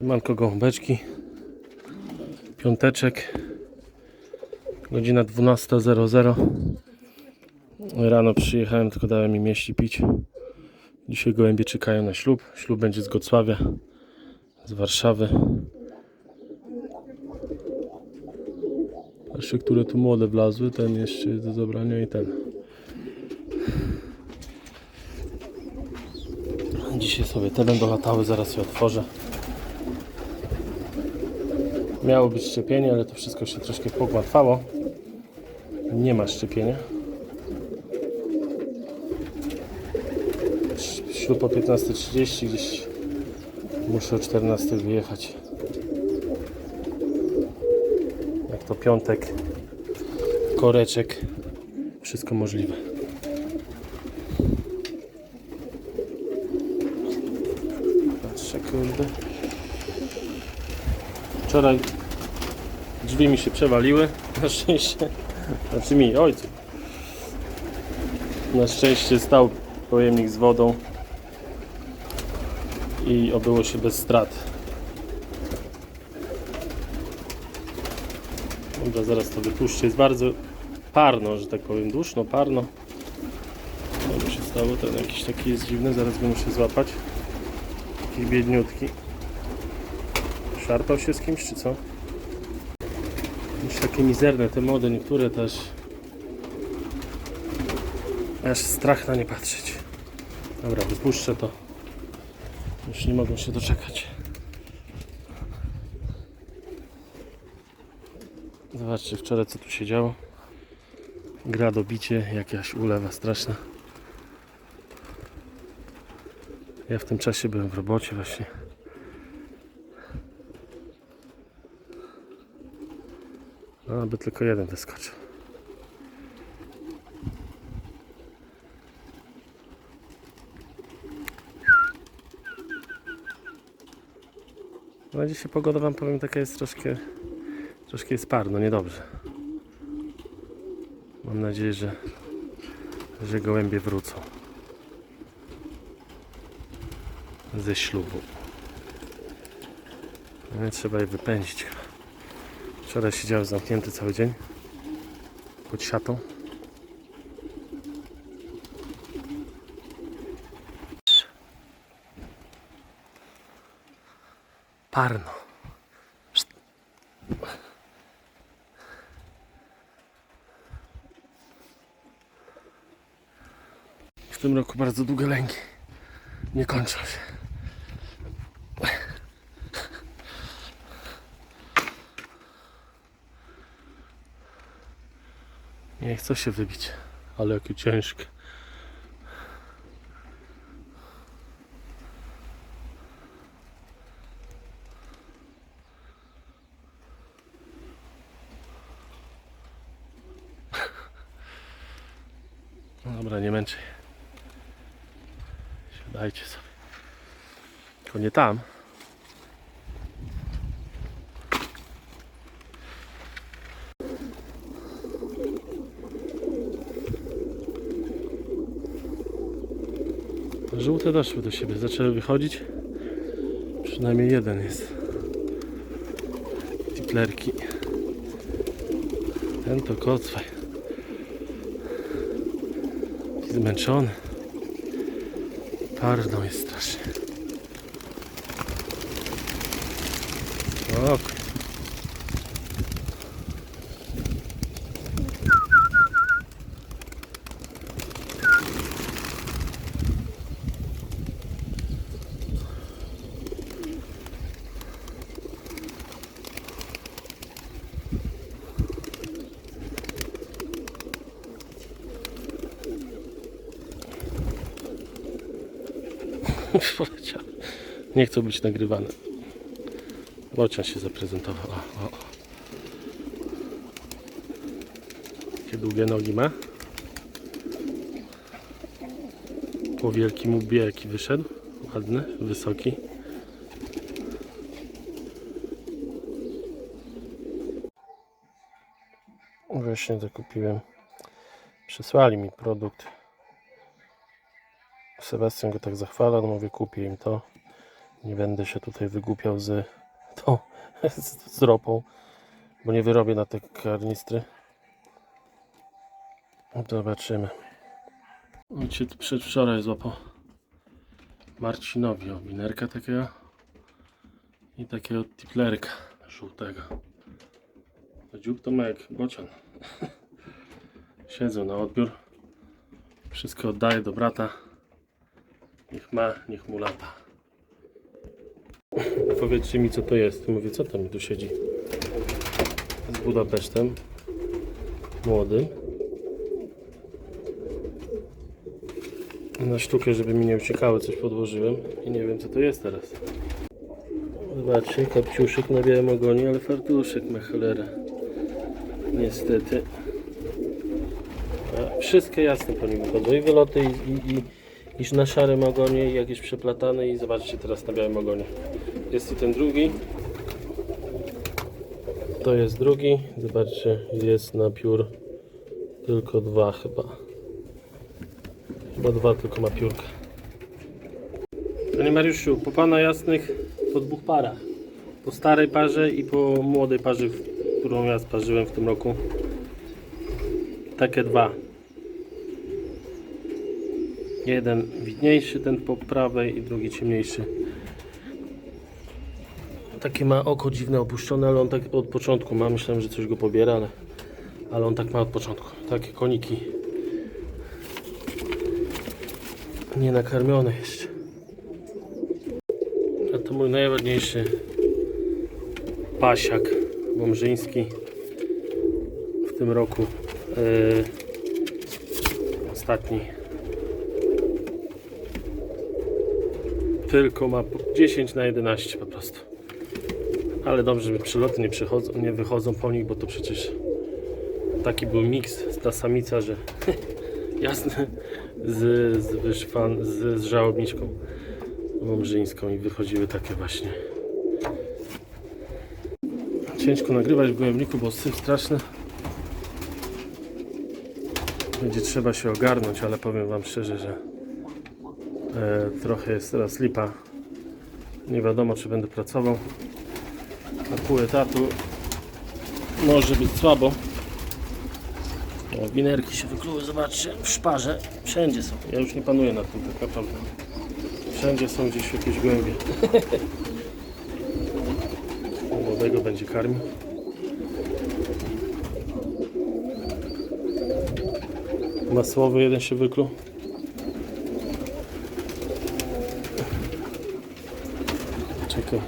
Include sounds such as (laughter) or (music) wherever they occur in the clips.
Manko gołąbeczki. Piąteczek. Godzina 12.00. Rano przyjechałem, tylko dałem im jeść pić. Dzisiaj gołębie czekają na ślub. Ślub będzie z Gocławia, z Warszawy. Patrzcie, które tu młode wlazły. Ten jeszcze do zabrania i ten. Dzisiaj sobie te będą latały, zaraz je otworzę. Miało być szczepienie, ale to wszystko się troszkę pogmatwało. Nie ma szczepienia. Ślub o 15.30, gdzieś muszę o 14.00 wyjechać. Jak to piątek, koreczek, wszystko możliwe. Patrzę, kurde. Wczoraj drzwi mi się przewaliły. (laughs) Na szczęście. Znaczy mi, ojcu. Na szczęście stał pojemnik z wodą i obyło się bez strat. Dobra, zaraz to wypuszczę. Jest bardzo parno, że tak powiem, duszno, parno. Co się stało? Ten jakiś taki jest dziwny, zaraz go muszę złapać. Taki biedniutki. Szarpał się z kimś, czy co? Już takie mizerne, te mody, niektóre też. Aż strach na nie patrzeć. Dobra, wypuszczę to. Już nie mogą się doczekać. Zobaczcie wczoraj co tu się działo. Gra do bicie, jakaś ulewa straszna. Ja w tym czasie byłem w robocie właśnie. No, aby tylko jeden wyskoczył. No dzisiaj pogoda wam powiem taka jest troszkę troszkę jest parno, niedobrze. Mam nadzieję, że że gołębie wrócą ze ślubu. No, trzeba je wypędzić. Wczoraj siedziałem zamknięty cały dzień pod siatą. Parno. W tym roku bardzo długie lęki nie kończą się. Nie chcę się wybić, ale jakie ciężkie. No dobra, nie męczę. Siadajcie sobie. Tylko nie tam. Żółte doszły do siebie, zaczęły wychodzić. Przynajmniej jeden jest. Tiplerki. Ten to kocwaj. Zmęczony. Parno jest strasznie. O, (laughs) poleciał. Nie chcą być nagrywane. Bocian się zaprezentował. O, o. Jakie długie nogi ma. Po wielkim łbie jaki wyszedł. Ładny, wysoki. Właśnie to kupiłem. Przysłali mi produkt. Sebastian go tak zachwala, no mówię kupię im to. Nie będę się tutaj wygłupiał z tą z, z ropą, bo nie wyrobię na te karnistry. Zobaczymy. Ojciec przedwczoraj złapał Marcinowi o winerka takiego i takiego tiplerka żółtego. To dziób to ma jak bocian. (laughs) Siedzą na odbiór. Wszystko oddaję do brata. Niech ma, niech mu lata. Powiedzcie mi co to jest. Mówię, co to mi tu siedzi? Z Budapesztem. Młody. Na sztukę, żeby mi nie uciekały, coś podłożyłem i nie wiem co to jest teraz. Zobaczcie, kapciuszek na białym ogonie, ale fartuszek ma cholera. Niestety. Wszystkie jasne po nim wychodzą. I wyloty, i, i, i, iż na szarym ogonie, i jakieś przeplatane i zobaczcie teraz na białym ogonie. Jest i ten drugi. To jest drugi. Zobaczcie, jest na piór tylko dwa chyba. Chyba dwa tylko ma piórka. Panie Mariuszu, po pana jasnych po dwóch parach. Po starej parze i po młodej parze, którą ja sparzyłem w tym roku. Takie dwa. Jeden widniejszy, ten po prawej i drugi ciemniejszy. Takie ma oko dziwne opuszczone, ale on tak od początku ma. Myślałem, że coś go pobiera, ale, ale on tak ma od początku. Takie koniki. Nie nakarmione jeszcze. A to mój najładniejszy pasiak wążyński w tym roku. Yy, ostatni. Tylko ma po 10 na 11 po prostu. Ale dobrze, że przyloty nie, przychodzą, nie wychodzą po nich, bo to przecież taki był miks, ta samica, że (laughs) jasne, z, z, wyszwan, z, z żałobniczką wąbrzyńską i wychodziły takie właśnie. Ciężko nagrywać w gołębniku, bo syf straszny. Będzie trzeba się ogarnąć, ale powiem Wam szczerze, że trochę jest teraz lipa. Nie wiadomo, czy będę pracował na pół etatu. Może być słabo. O, winerki się wykluły, zobaczcie, w szparze. Wszędzie są. Ja już nie panuję nad tym tak naprawdę. Wszędzie są gdzieś jakieś głębie. Młodego będzie karmił. Masłowy jeden się wykluł. Czekaj.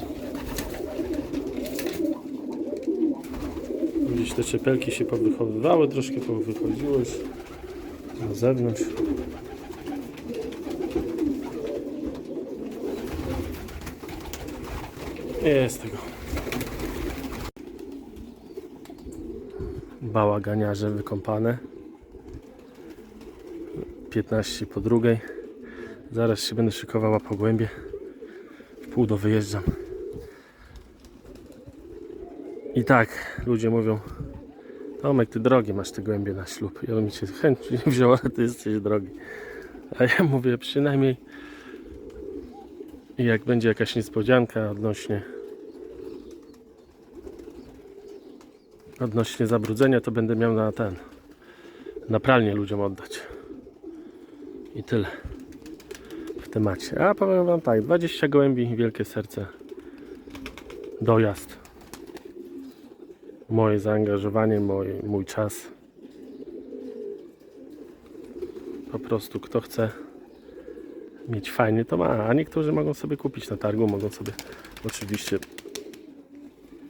Gdzieś te czepelki się powychowywały, troszkę powychodziło już na zewnątrz. Jest tego. Bałaganiarze wykąpane. 15 po drugiej. Zaraz się będę szykowała po głębie. Pół do wyjeżdżam. I tak ludzie mówią Tomek, ty drogi masz te głębie na ślub. Ja bym cię chętnie (laughs) wziął, ale ty jesteś drogi. A ja mówię przynajmniej jak będzie jakaś niespodzianka odnośnie odnośnie zabrudzenia, to będę miał na ten na pralnię ludziom oddać. I tyle temacie. A powiem wam tak, 20 gołębi, wielkie serce. Dojazd. Moje zaangażowanie, mój, mój czas. Po prostu kto chce mieć fajnie, to ma. A niektórzy mogą sobie kupić na targu, mogą sobie oczywiście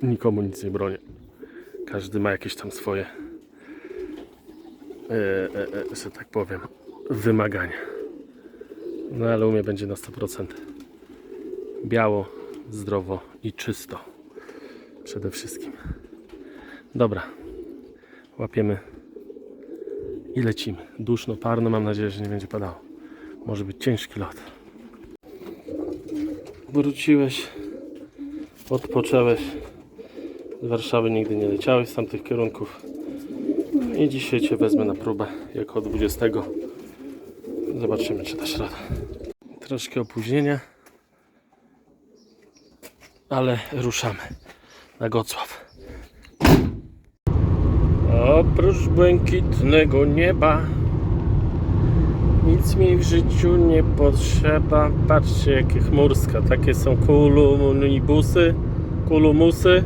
nikomu nic nie bronię. Każdy ma jakieś tam swoje, e, e, e, że tak powiem, wymagania. No ale u mnie będzie na 100% biało, zdrowo i czysto. Przede wszystkim. Dobra. Łapiemy i lecimy. Duszno, parno, mam nadzieję, że nie będzie padało. Może być ciężki lot. Wróciłeś, odpocząłeś. Z Warszawy nigdy nie leciałeś z tamtych kierunków. I dzisiaj Cię wezmę na próbę jako 20. Zobaczymy, czy dasz radę. Troszkę opóźnienia. ale ruszamy na Gocław. Oprócz błękitnego nieba nic mi w życiu nie potrzeba. Patrzcie jakie chmurska. Takie są kulumibusy, kulumusy.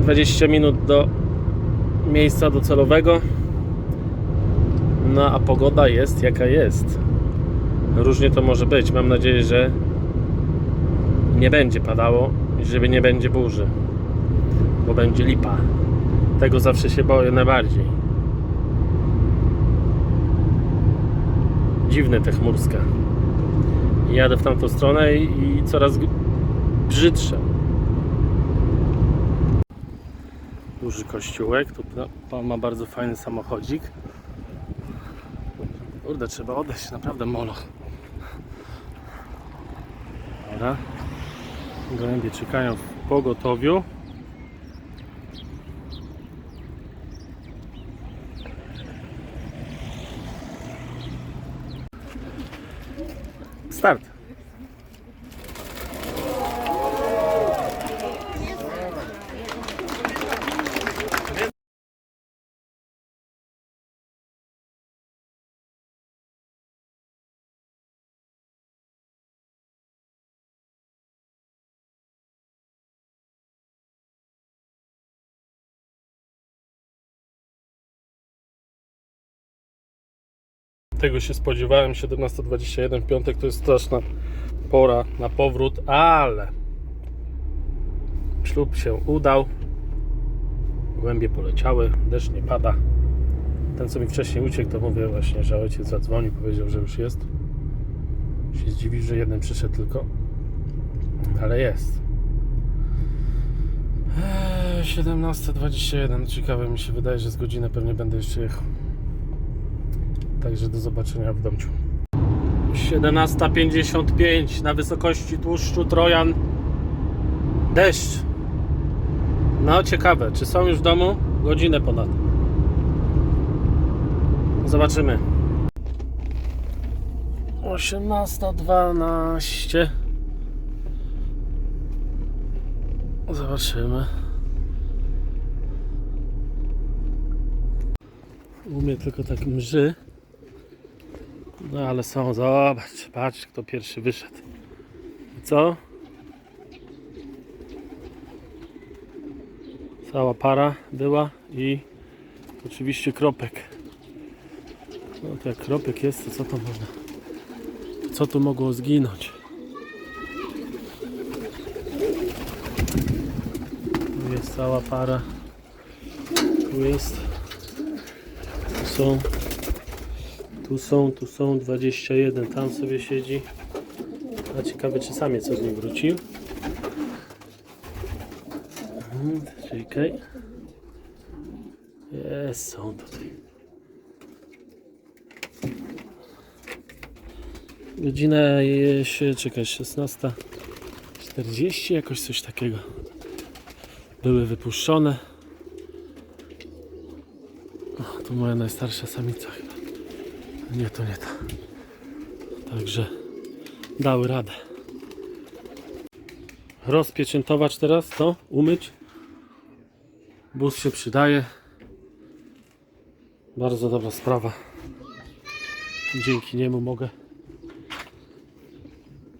20 minut do miejsca docelowego. No a pogoda jest jaka jest. Różnie to może być. Mam nadzieję, że nie będzie padało i żeby nie będzie burzy. Bo będzie lipa. Tego zawsze się boję najbardziej. Dziwne te chmurska. Jadę w tamtą stronę i, i coraz brzydsze. Duży kościółek. Tu pan ma bardzo fajny samochodzik. Kurde, trzeba odejść, naprawdę moloch. Dobra. Gołębie czekają w pogotowiu. Start. Tego się spodziewałem, 17.21, w piątek to jest straszna pora na powrót, ale ślub się udał. Głębie poleciały, deszcz nie pada. Ten, co mi wcześniej uciekł, to mówię właśnie, że ojciec zadzwonił, powiedział, że już jest. Się zdziwił, że jeden przyszedł tylko, ale jest. Eee, 17.21, ciekawe mi się wydaje, że z godzinę pewnie będę jeszcze jechał. Także do zobaczenia w domciu. 17.55 na wysokości tłuszczu Trojan. Deszcz. No ciekawe, czy są już w domu? Godzinę ponad. Zobaczymy. 18.12 Zobaczymy. U mnie tylko tak mrzy. No ale są, zobacz, patrz kto pierwszy wyszedł. Co? Cała para była i oczywiście kropek. No to jak kropek jest, to co to można? Co tu mogło zginąć? Tu jest cała para. Tu jest. Tu są. Tu są, tu są 21, tam sobie siedzi. A ciekawe czy samiec od niej wrócił. Mhm, Czekaj. Jest, są tutaj. Godzina się, czekaj, 16.40, jakoś coś takiego. Były wypuszczone. O, to moja najstarsza samica. Nie, to nie to. Także dały radę. Rozpieczętować teraz to, umyć. Bus się przydaje. Bardzo dobra sprawa. Dzięki niemu mogę.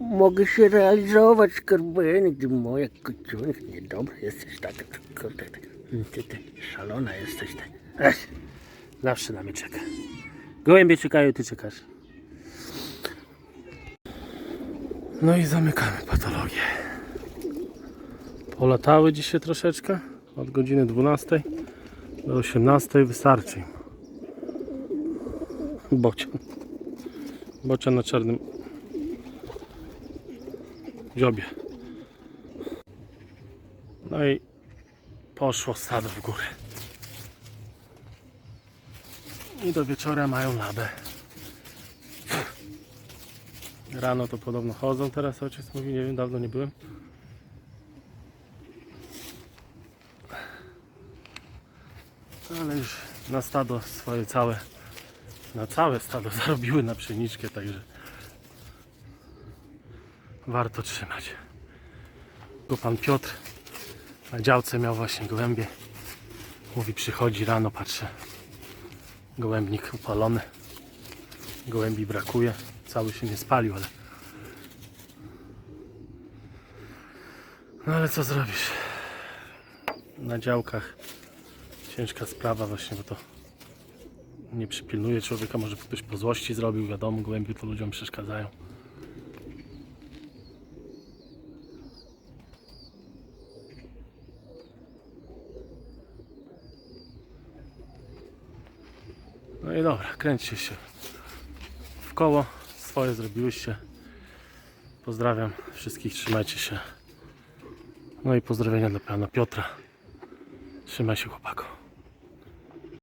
Mogę się realizować, skarbeny, ty moja kociunek, niedobry jesteś taka, kurde, ty, ty, ty szalona jesteś, tak. Ech, Zawsze na mnie czeka. Gołębie czekają, ty czekasz. No i zamykamy patologię. Polatały dzisiaj troszeczkę. Od godziny 12 do 18 wystarczy im. Bocian. Bocian na czarnym dziobie. No i poszło stado w górę. I do wieczora mają labę. Rano to podobno chodzą teraz, ojciec mówi, nie wiem, dawno nie byłem. Ale już na stado swoje całe, na całe stado (laughs) zarobiły na pszeniczkę, także warto trzymać. Go pan Piotr na działce miał właśnie gołębie. Mówi przychodzi rano, patrzę. Gołębnik upalony. Gołębi brakuje. Cały się nie spalił, ale No ale co zrobisz? Na działkach ciężka sprawa właśnie, bo to nie przypilnuje człowieka, może ktoś po złości zrobił, wiadomo, gołębie to ludziom przeszkadzają. Dobra, kręćcie się w koło, swoje zrobiłyście. Pozdrawiam wszystkich, trzymajcie się. No i pozdrowienia dla pana Piotra. Trzymaj się chłopaku.